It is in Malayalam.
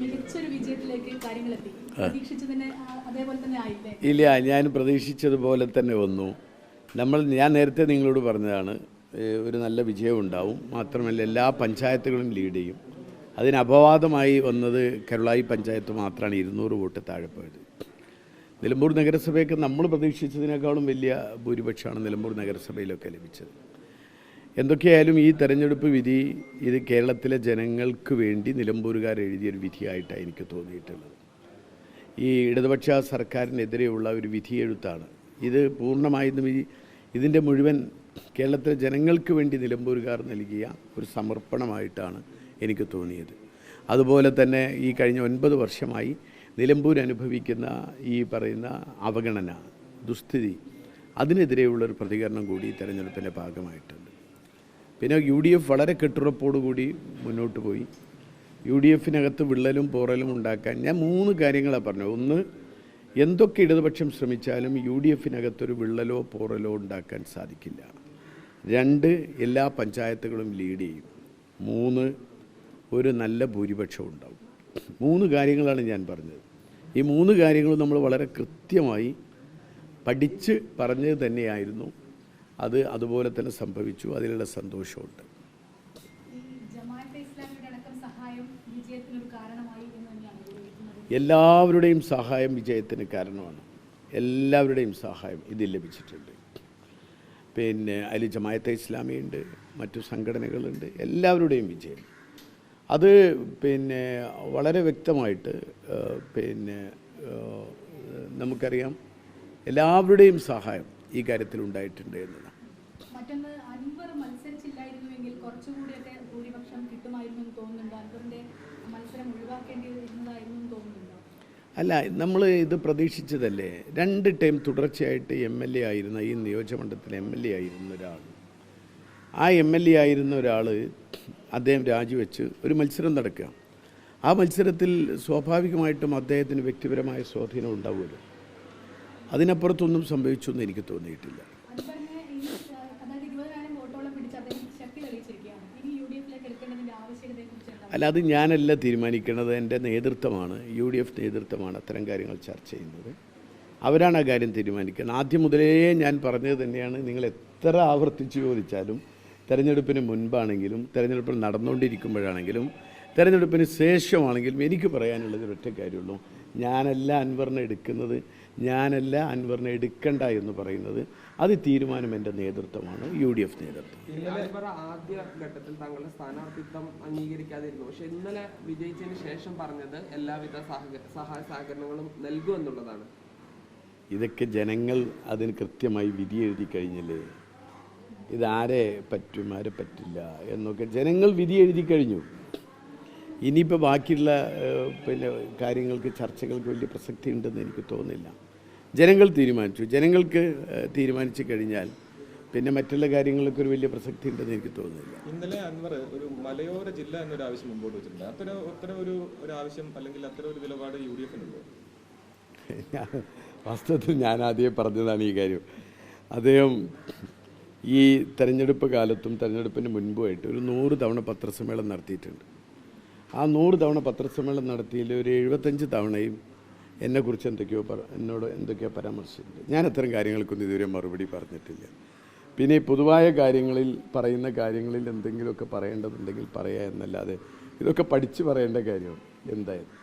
മികച്ചൊരു വിജയത്തിലേക്ക് കാര്യങ്ങൾ എത്തി ഇല്ല ഞാൻ പ്രതീക്ഷിച്ചതുപോലെ തന്നെ വന്നു. നമ്മൾ ഞാൻ നേരത്തെ നിങ്ങളോട് പറഞ്ഞതാണ് ഒരു നല്ല വിജയം ഉണ്ടാവും. മാത്രമല്ല എല്ലാ പഞ്ചായത്തുകളും ലീഡ് ചെയ്യും. അതിന് അപവാദമായി വന്നത് കരുളായി പഞ്ചായത്ത് മാത്രമാണ് ഇരുന്നൂറ് വോട്ട് താഴെ പോയത്. നിലമ്പൂർ നഗരസഭയൊക്കെ നമ്മൾ പ്രതീക്ഷിച്ചതിനേക്കാളും വലിയ ഭൂരിപക്ഷമാണ് നിലമ്പൂർ നഗരസഭയിലൊക്കെ ലഭിച്ചത്. എന്തൊക്കെയായാലും ഈ തെരഞ്ഞെടുപ്പ് വിധി ഇത് കേരളത്തിലെ ജനങ്ങൾക്ക് വേണ്ടി നിലമ്പൂരുകാർ എഴുതിയൊരു വിധിയായിട്ടാണ് എനിക്ക് തോന്നിയിട്ടുള്ളത്. ഈ ഇടതുപക്ഷ സർക്കാരിനെതിരെയുള്ള ഒരു വിധി എഴുത്താണ് ഇത് പൂർണമായും ഇതിന്റെ മുഴുവൻ കേരളത്തിലെ ജനങ്ങൾക്ക് വേണ്ടി നിലമ്പൂരുകാർ നൽകിയ ഒരു സമർപ്പണമായിട്ടാണ് എനിക്ക് തോന്നിയത്. അതുപോലെ തന്നെ ഈ കഴിഞ്ഞ ഒൻപത് വർഷമായി നിലമ്പൂർ അനുഭവിക്കുന്ന ഈ പറയുന്ന അവഗണന ദുസ്ഥിതി അതിനെതിരെയുള്ളൊരു പ്രതികരണം കൂടി തെരഞ്ഞെടുപ്പിന്റെ ഭാഗമായിട്ടുണ്ട്. പിന്നെ യു ഡി എഫ് വളരെ കെട്ടുറപ്പോടുകൂടി മുന്നോട്ട് പോയി. യു ഡി എഫിനകത്ത് വിള്ളലും പോറലും ഉണ്ടാക്കാൻ ഞാൻ മൂന്ന് കാര്യങ്ങളാണ് പറഞ്ഞത്. ഒന്ന് എന്തൊക്കെ ഇടതുപക്ഷം ശ്രമിച്ചാലും യു ഡി എഫിനകത്തൊരു വിള്ളലോ പോറലോ ഉണ്ടാക്കാൻ സാധിക്കില്ല. രണ്ട് എല്ലാ പഞ്ചായത്തുകളും ലീഡ് ചെയ്യും. മൂന്ന് ഒരു നല്ല ഭൂരിപക്ഷം ഉണ്ടാവും. മൂന്ന് കാര്യങ്ങളാണ് ഞാൻ പറഞ്ഞത്. ഈ മൂന്ന് കാര്യങ്ങളും നമ്മൾ വളരെ കൃത്യമായി പഠിച്ച് പറഞ്ഞത് തന്നെയായിരുന്നു. അത് അതുപോലെ തന്നെ സംഭവിച്ചു. അതിലുള്ള സന്തോഷമുണ്ട്. എല്ലാവരുടെയും സഹായം വിജയത്തിന് കാരണമാണ്. എല്ലാവരുടെയും സഹായം ഇതിൽ ലഭിച്ചിട്ടുണ്ട്. പിന്നെ അതിൽ ജമായത്തെ ഇസ്ലാമിയുണ്ട് മറ്റു സംഘടനകളുണ്ട് എല്ലാവരുടെയും വിജയം. അത് പിന്നെ വളരെ വ്യക്തമായിട്ട് പിന്നെ നമുക്കറിയാം. എല്ലാവരുടെയും സഹായം ഈ കാര്യത്തിൽ ഉണ്ടായിട്ടുണ്ട് എന്നതാണ്. കുറച്ചുകൂടിയൊക്കെ ഭൂരിപക്ഷം കിട്ടുമായിരുന്നു എന്ന് തോന്നുന്നുണ്ടോ. മത്സരം ഒഴിവാക്കേണ്ടി വരുന്നതായിരുന്നു എന്ന് തോന്നുന്നുണ്ടോ? അല്ല നമ്മൾ ഇത് പ്രതീക്ഷിച്ചതല്ലേ? രണ്ട് ടൈം തുടർച്ചയായിട്ട് എം എൽ എ ആയിരുന്ന ഈ നിയോജകമണ്ഡലത്തിൽ എം എൽ എ ആയിരുന്ന ഒരാൾ. ആ എം എൽ എ ആയിരുന്ന ഒരാൾ അദ്ദേഹം രാജിവെച്ച് ഒരു മത്സരം നടക്കുക. ആ മത്സരത്തിൽ സ്വാഭാവികമായിട്ടും അദ്ദേഹത്തിന് വ്യക്തിപരമായ സ്വാധീനം ഉണ്ടാവുമല്ലോ. അതിനപ്പുറത്തൊന്നും സംഭവിച്ചു എന്ന് എനിക്ക് തോന്നിയിട്ടില്ല. അല്ല അത് ഞാനല്ല തീരുമാനിക്കുന്നത്. എന്റെ നേതൃത്വമാണ് യു ഡി എഫ് നേതൃത്വമാണ് അത്തരം കാര്യങ്ങൾ ചർച്ച ചെയ്യുന്നത്. അവരാണ് ആ കാര്യം തീരുമാനിക്കുന്നത്. ആദ്യം മുതലേ ഞാൻ പറഞ്ഞത് തന്നെയാണ് നിങ്ങൾ എത്ര ആവർത്തിച്ച് ചോദിച്ചാലും തെരഞ്ഞെടുപ്പിന് മുൻപാണെങ്കിലും തെരഞ്ഞെടുപ്പിൽ നടന്നുകൊണ്ടിരിക്കുമ്പോഴാണെങ്കിലും തെരഞ്ഞെടുപ്പിന് ശേഷമാണെങ്കിലും എനിക്ക് പറയാനുള്ളത് ഒരൊറ്റ കാര്യമുള്ളൂ. ഞാനല്ല അൻവറിനെ എടുക്കുന്നത്. ഞാനല്ല അൻവറിനെ എടുക്കണ്ട എന്ന് പറയുന്നത്. അത് തീരുമാനം എന്റെ നേതൃത്വമാണ് യു ഡി എഫ് നേതൃത്വം അൻവർ ആദ്യ ഘട്ടത്തിൽ തങ്ങളുടെ സ്ഥാനാർത്ഥിത്വം അംഗീകരിക്കാതിരുന്നു. പക്ഷെ ഇന്നലെ വിജയിച്ചതിന് ശേഷം പറഞ്ഞത് എല്ലാവിധ സഹായ സഹകരണങ്ങളും നൽകുമെന്നുള്ളതാണ് ഇതൊക്കെ ജനങ്ങൾ അതിന് കൃത്യമായി വിധി എഴുതി കഴിഞ്ഞില്ലേ? ഇതാരെ പറ്റും ആരെ പറ്റില്ല എന്നൊക്കെ ജനങ്ങൾ വിധി എഴുതി കഴിഞ്ഞു. ഇനിയിപ്പോൾ ബാക്കിയുള്ള പിന്നെ കാര്യങ്ങൾക്ക് ചർച്ചകൾക്ക് വലിയ പ്രസക്തി ഉണ്ടെന്ന് എനിക്ക് തോന്നുന്നില്ല. ജനങ്ങൾ തീരുമാനിച്ചു. ജനങ്ങൾക്ക് തീരുമാനിച്ചു കഴിഞ്ഞാൽ പിന്നെ മറ്റുള്ള കാര്യങ്ങൾക്ക് ഒരു വലിയ പ്രസക്തി ഉണ്ടെന്ന് എനിക്ക് തോന്നുന്നില്ല. ഇന്നലെ അൻവർ ഒരു മലയോര ജില്ല എന്നൊരു ആവശ്യം മുമ്പോട്ട് വെച്ചിട്ടുണ്ട്. അത്തരം അത്തരം ഒരു ഒരു ആവശ്യം അല്ലെങ്കിൽ അത്ര ഒരു നിലപാട് യു ഡി എഫിനുണ്ടോ വാസ്തവത്തിൽ ഞാൻ ആദ്യം പറഞ്ഞതാണ് ഈ കാര്യം. അദ്ദേഹം ഈ തെരഞ്ഞെടുപ്പ് കാലത്തും തെരഞ്ഞെടുപ്പിന് മുൻപുമായിട്ട് ഒരു നൂറ് തവണ പത്രസമ്മേളനം നടത്തിയിട്ടുണ്ട്. ആ നൂറ് തവണ പത്രസമ്മേളനം നടത്തിയതിൽ ഒരു എഴുപത്തഞ്ച് തവണയും എന്നെക്കുറിച്ച് എന്തൊക്കെയോ പറ എന്നോട് എന്തൊക്കെയോ പരാമർശിച്ചിട്ടുണ്ട്. ഞാൻ അത്തരം കാര്യങ്ങൾക്കൊന്നും ഇതുവരെ മറുപടി പറഞ്ഞിട്ടില്ല. പിന്നെ ഈ പൊതുവായ കാര്യങ്ങളിൽ പറയുന്ന കാര്യങ്ങളിൽ എന്തെങ്കിലുമൊക്കെ പറയേണ്ടതുണ്ടെങ്കിൽ പറയുക എന്നല്ലാതെ ഇതൊക്കെ പഠിച്ച് പറയേണ്ട കാര്യമാണ്. എന്തായാലും.